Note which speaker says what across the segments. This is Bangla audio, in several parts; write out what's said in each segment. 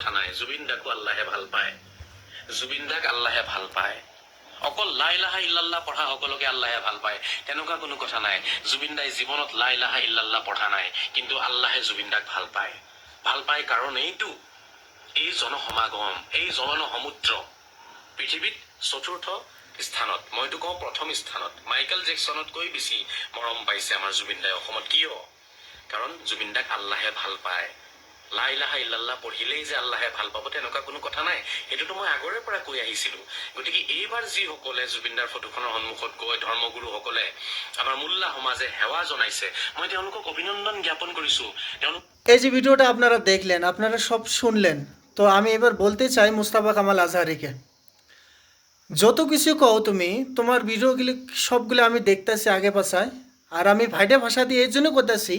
Speaker 1: কথা নাই জুবিন দাকো আল্লাহে ভাল পায়। জুবিন দাক আল্লাহে ভাল পায়। অকল লাই লাহা ইল্লাল্লাহ পঢ়া সকলোকে আল্লাহে ভাল পায়। তেনেকুৱা কোনো কথা নাই। জুবিন দাই জীৱনত লাই লাহা ইল্লাল্লাহ পঢ়া নাই কিন্তু আল্লাহে জুবিন দাক ভাল পায়। ভাল পায় কাৰণ এইটো এই জনসমাগম এই জন সমুদ্ৰ পৃথিৱীত চতুৰ্থ স্থানত মইতো কওঁ প্ৰথম স্থানত মাইকেল জেকচনতকৈ বেছি মৰম পাইছে আমাৰ জুবিন দাই অসমত কিয়? কাৰণ জুবিন দাক আল্লাহে ভাল পায়। লাই লাহা ইল্লাল্লাহ পঢ়িলেই যে আল্লাহে ভালো পাব, তেনেকুৱা কোনো কথা নাই। সেইটোতো মই আগৰে পৰা কৈ আহিছিলো। গতিকে এইবাৰ যিসকলে জুবিনদাৰ ফটোখনৰ সন্মুখত গৈ ধৰ্মগুৰুসকলে আমাৰ মোল্লা সমাজে সেৱা জনাইছে, মই তেওঁলোকক অভিনন্দন জ্ঞাপন কৰিছো। তেওঁলোক
Speaker 2: এই যে ভিডিওটা আপনারা দেখলেন, আপনারা সব শুনলেন। তো আমি এবার বলতে চাই মুস্তাফা কামাল আজহারিকে। যত কিছু কও তুমি, তোমার ভিডিওগুলি সবগুলো আমি দেখতেছি আগে পাশায়। আর আমি ভাইটা ভাষা দিয়ে এই জন্য করতেছি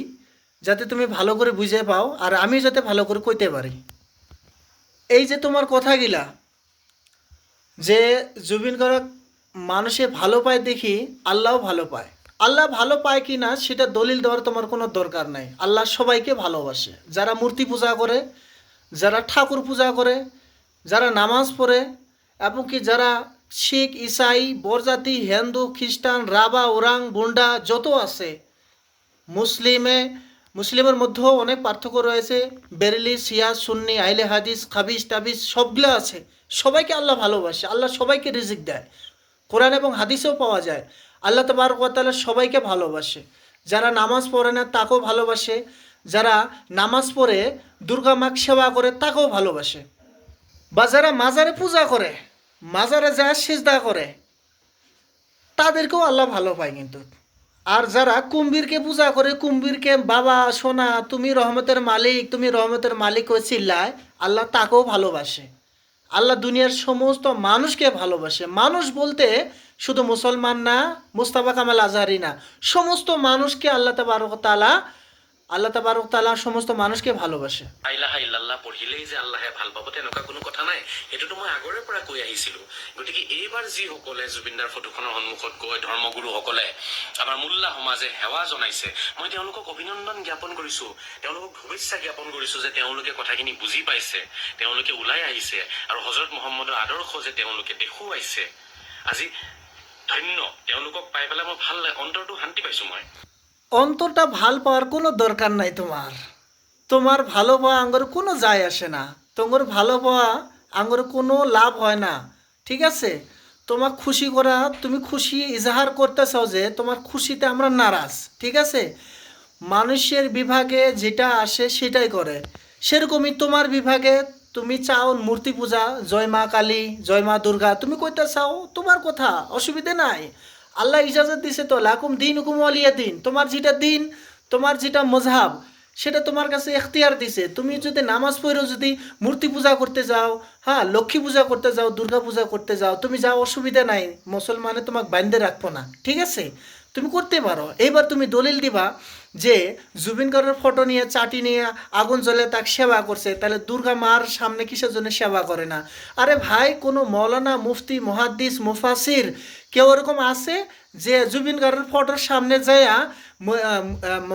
Speaker 2: যাতে তুমি ভালো করে বুঝে পাও, আর আমি যাতে ভালো করে কইতে পারি। এই যে তোমার কথাগুলা, যে জুবিন গার্গ মানুষে ভালো পায় দেখি, আল্লাহও ভালো পায়। আল্লাহ ভালো পায় কি না, সেটা দলিল দেওয়ার তোমার কোনো দরকার নাই। আল্লাহ সবাইকে ভালোবাসে। যারা মূর্তি পূজা করে, যারা ঠাকুর পূজা করে, যারা নামাজ পড়ে, এবং কি যারা শিখ, ইসাই, বরজাতি, হিন্দু, খ্রিস্টান, রাবা, ওরাং, বুন্ডা, যত আছে, মুসলিমে মুসলিমের মধ্যেও অনেক পার্থক্য রয়েছে। বেরেলি সিয়া সুন্নি, আইলে হাদিস খাবিস টাবিস সবগুলো আছে। সবাইকে আল্লাহ ভালোবাসে। আল্লাহ সবাইকে রিজিক দেয়। কোরআন এবং হাদিসেও পাওয়া যায়। আল্লাহ তবরকতালা সবাইকে ভালোবাসে। যারা নামাজ পড়ে না, তাকেও ভালোবাসে। যারা নামাজ পড়ে, দুর্গা মাক সেবা করে, তাকেও ভালোবাসে। বা যারা মাজারে পূজা করে, মাজারে যা সেজদা করে, তাদেরকেও আল্লাহ ভালো পায় কিন্তু। আর যারা কুম্ভীরকে পূজা করে, কুম্ভীরকে বাবা, সোনা, তুমি রহমতের মালিক, তুমি রহমতের মালিক হয়ে চিল্লায়, আল্লাহ তাকেও ভালোবাসে। আল্লাহ দুনিয়ার সমস্ত মানুষকে ভালোবাসে। মানুষ বলতে শুধু মুসলমান না, মুস্তাফা কামাল আজহারি না, সমস্ত মানুষকে আল্লাহ তাবারক তালা আল্লাহ তাবারক তালা সমস্ত মানুষকে ভালোবাসে।
Speaker 1: আইলাহা ইল্লাল্লাহ পঢ়িলেই যে আল্লাহে ভালো পাব তেনেকুৱা কোনো কথা নাই। সেইটোতো মই আগৰে পৰা কৈ আহিছিলো। গতিকে এইবাৰ যিসকলে জুবিনদাৰ ফটোখনৰ সন্মুখত গৈ ধৰ্মগুৰুসকলে আমাৰ মোল্লা সমাজে সেৱা জনাইছে, মই তেওঁলোকক অভিনন্দন জ্ঞাপন কৰিছো। তেওঁলোকক শুভেচ্ছা জ্ঞাপন কৰিছো যে তেওঁলোকে কথাখিনি বুজি পাইছে, তেওঁলোকে ওলাই আহিছে আৰু হজৰত মহম্মদৰ আদৰ্শ যে তেওঁলোকে দেখুৱাইছে। আজি ধন্য, তেওঁলোকক পাই পেলাই মই ভালো লাগে, অন্তৰটো শান্তি পাইছো মই।
Speaker 2: অন্তরটা ভালো পাওয়ার কোনো দরকার নাই তোমার। তোমার ভালো পাওয়া আঙ্গর কোনো যায় আসে না। তোমার ভালো পাওয়া আঙ্গর কোনো লাভ হয় না। ঠিক আছে? তোমার খুশি করা, তুমি খুশি ইজাহার করতে চাও যে তোমার খুশিতে আমরা নারাজ। ঠিক আছে? মানুষের বিভাগে যেটা আসে সেটাই করে। সেরকমই তোমার বিভাগে তুমি চাও মূর্তি পূজা, জয় মা কালী, জয় মা দুর্গা। তুমি কইতে চাও তোমার কথা, অসুবিধে নাই। আল্লাহ ইজাজত দিছে তো, লাকুম দিন হুকুম আলিয়া দিন। তোমার যেটা দিন, তোমার যেটা মজহাব, সেটা তোমার কাছে এখতিয়ার দিছে। তুমি যদি নামাজ পড়েও যদি মূর্তি পূজা করতে যাও হ্যাঁ লক্ষ্মী পূজা করতে যাও, দুর্গা পূজা করতে যাও, তুমি যাও, অসুবিধা নাই। মুসলমানে তোমাকে বান্ধে রাখব না। ঠিক আছে? তুমি করতে পারো। এইবার তুমি দলিল দিবা যে জুবিন গার্গের ফটো নিয়ে চাটি নিয়ে আগুন জ্বলে তাকে সেবা করছে তাহলে দুর্গা মার সামনে কিসের জন্য সেবা করে না? আরে ভাই কোনো মৌলানা মুফতি মহাদ্দিস মুফাসির কেউ এরকম আছে যে জুবিন গার্গের ফটোর সামনে আহ,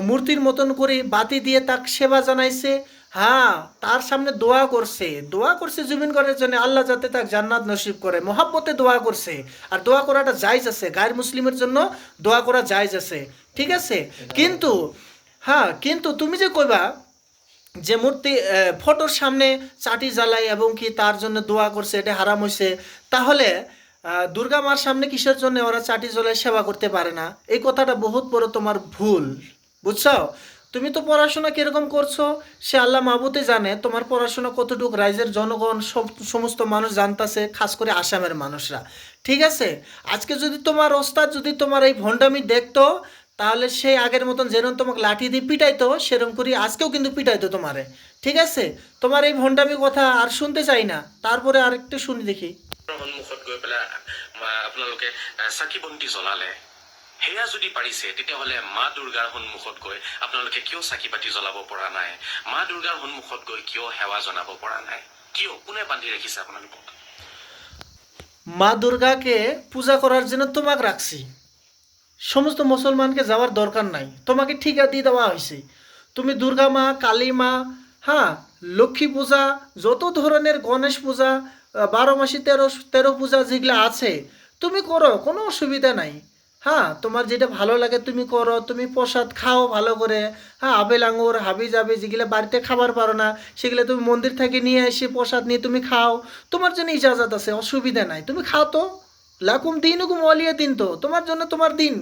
Speaker 2: মূর্তির মতন করে বাতি দিয়ে তাকে সেবা জানাইছে? হ্যাঁ তার সামনে দোয়া করছে। দোয়া করছে জুবিন গার্গের জন্য। আল্লাহ যাতে তাকে জান্নাত নসিব করে। মহাব্বতে দোয়া করছে। আর দোয়া করাটা জায়জ আছে। গায়ের মুসলিমের জন্য দোয়া করা জায়জ আছে। ঠিক আছে? কিন্তু হ্যাঁ কিন্তু তুমি যে কইবা যে মূর্তি ফটোর সামনে চাটি জ্বালাই এবং কি তার জন্য দোয়া করছে, এটা হারাম হয়েছে তাহলে দুর্গা মার সামনে কিসের জন্য ওরা চাটি জ্বলাই সেবা করতে পারে না? এই কথাটা বহুত বড় তোমার ভুল। বুঝছ? তুমি তো পড়াশোনা কীরকম করছ? সে আল্লাহ মাহবুতে জানে, তোমার পড়াশোনা কতটুকু রাইজের জনগণ, সব, সমস্ত মানুষ জানতাছে, খাস করে আসামের মানুষরা। ঠিক আছে? আজকে যদি তোমার ওস্তাদ যদি তোমার এই ভণ্ডামি দেখতো, তাহলে সে আগের মতন যেরকম তোমাকে লাঠি দিয়ে পিটাইতো সেরকম করি আজকেও কিন্তু পিটাইতো তোমারে। ঠিক আছে? তোমার এই ভণ্ডামি কথা আর শুনতে চাই না। তারপরে আরেকটু শুনি দেখি।
Speaker 1: সন্মুখত গৈ পেলাই আপোনালোকে চাকি বন্তি জ্বলালে। সেয়া যদি পাৰিছে, তেতিয়াহ'লে মা দুৰ্গাৰ সন্মুখত গৈ আপোনালোকে কিয় চাকি বাতি জ্বলাব পৰা নাই? মা দুৰ্গাৰ সন্মুখত গৈ কিয় সেৱা জনাব পৰা নাই? কিয়? কোনে বান্ধি ৰাখিছে আপোনালোকক?
Speaker 2: মা দুর্গাকে পূজা করার জন্য তোমাকে রাখছি সমস্ত মুসলমানকে যাওয়ার দরকার নাই। তোমাকে ঠিকা দিয়ে দেওয়া হয়েছে তুমি দুর্গা মা, কালী মা হ্যাঁ লক্ষ্মী পূজা, যত ধরনের গণেশ পূজা বারো মাসি তেরো তেরো পূজা যেগুলো আছে, তুমি করো কোনো অসুবিধা নাই। হ্যাঁ তোমার যেটা ভালো লাগে তুমি করো, তুমি প্রসাদ খাও ভালো করে। হ্যাঁ আবেল আঙুর, হাবি জাবি যেগুলো বাড়িতে খাবার পারো না, সেগুলো তুমি মন্দির থেকে নিয়ে এসে প্রসাদ নিয়ে তুমি খাও। তোমার জন্য ইজাজত আছে, অসুবিধা নাই। তুমি খাও তো। লাকুম দিন হুকুম অলিয়া দিন তো। তোমার জন্য তোমার দিন।